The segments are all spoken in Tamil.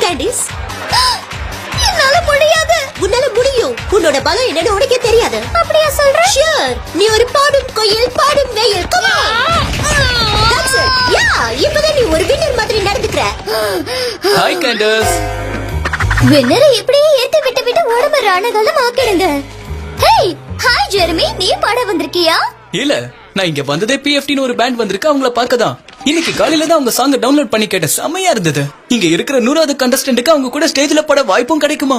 கேண்டிஸ் என்னால முடியாது. உன்னால முடியும். உன்னோட பலம் என்னன்னு உனக்கே தெரியாது. அப்படியா சொல்ற? ஷியர் நீ ஒரு பாடும் கோயில் பாடும் வெயில். யா இப்பதான் நீ ஒரு வின்னர் மாதிரி நடந்துக்கிற. ஹாய் கேண்டஸ் வின்னரை இப்படியே ஏத்து விட்டு விட்டு உடம்ப ரணகளும் ஆக்கிடுங்க. ஹேய் ஹாய் ஜெர்மி நீ பாட வந்திருக்கியா? இல்ல நான் இங்க வந்ததே பிஎஃப்டின்னு ஒரு பேண்ட் வந்திருக்கு. அவங்கள பார்க்கதான். இன்னைக்கு காலையில தான் அவங்க சாங் டவுன்லோட் பண்ணி கேட்டேன். செமையா இருந்தது. இங்க இருக்கிற நூறாவது கண்டஸ்டன்ட்டுக்கு அவங்க கூட ஸ்டேஜ்ல பாட வாய்ப்பும் கிடைக்குமா?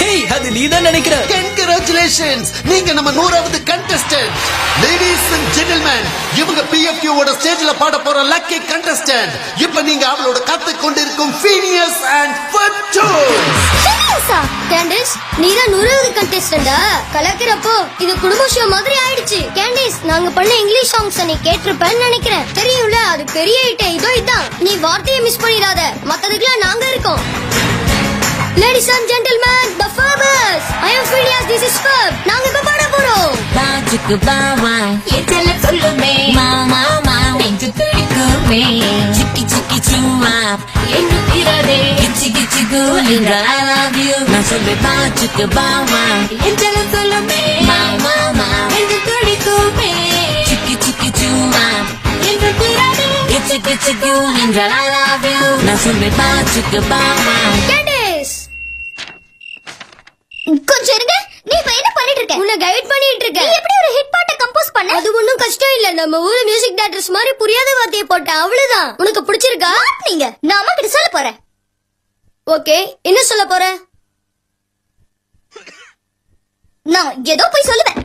ஹேய் அது நீ தான் நினைக்கிற? கங்க்ராச்சுலேஷன்ஸ் நீங்க நம்ம நூறாவது கண்டஸ்டன்ட் அண்ட் ஜென்டில்மேன் இவங்க பிஎஃப்யூவோட ஸ்டேஜ்ல பாட போற லக்கி கண்டஸ்டன்ட் இப்ப நீங்க அவளோட கத்து கொண்டிருக்கும் ஃபீனியஸ் அண்ட் ஃபட்டூஸ் கேண்டிஸ் நீ தான் நூறாவது கண்டெஸ்டண்டா கலக்கிறப்போ இது குடும்ப ஷோ மாதிரி ஆயிடுச்சு. கேண்டிஸ் நாங்க பண்ண இங்கிலீஷ் சாங்ஸ் நீ கேட்டிருப்பேன்னு நினைக்கிறேன். தெரியும்ல அது பெரிய ஐட்டம் இதோ இதான். நீ வார்த்தையை மிஸ் பண்ணிடாத. மத்ததுக்குலாம் நாங்க இருக்கோம். Ladies and gentlemen the furbers I am Phineas this is ஃபேப் நாங்க இப்ப பாட போறோம். பாஜுக்கு பாவா எத்தல சொல்லுமே? மாமா மா நெஞ்சு துடிக்குமே சிக்கி சிக்கி சும்மா. திரதே கிச்சி கிச்சி கூலிங்க I love you நான் சொல்வேன் பாஜுக்கு பாவா எத்தல சொல்லுமே? மாமா மா நெஞ்சு துடிக்குமே சிக்கி சிக்கி சும்மா. திரதே கிச்சி கிச்சி கூலிங்க I love you நான் சொல்வேன் பாஜுக்கு பாவா கொஞ்சம் இருங்க. நீ இப்ப என்ன பண்ணிட்டு இருக்க? உன்னை கைட் பண்ணிட்டு இருக்க நீ எப்படி ஒரு ஹிட் பாட்டை கம்போஸ் பண்ண அது ஒண்ணும் கஷ்டம் இல்ல நம்ம ஊரு மியூசிக் டைரக்டர்ஸ் மாதிரி புரியாத வார்த்தையை போட்ட அவ்வளவுதான் உனக்கு பிடிச்சிருக்கா? நீங்க? நான் அம்மா கிட்ட சொல்ல போறேன். ஓகே என்ன சொல்ல போற? நான் ஏதோ போய் சொல்லுவேன்.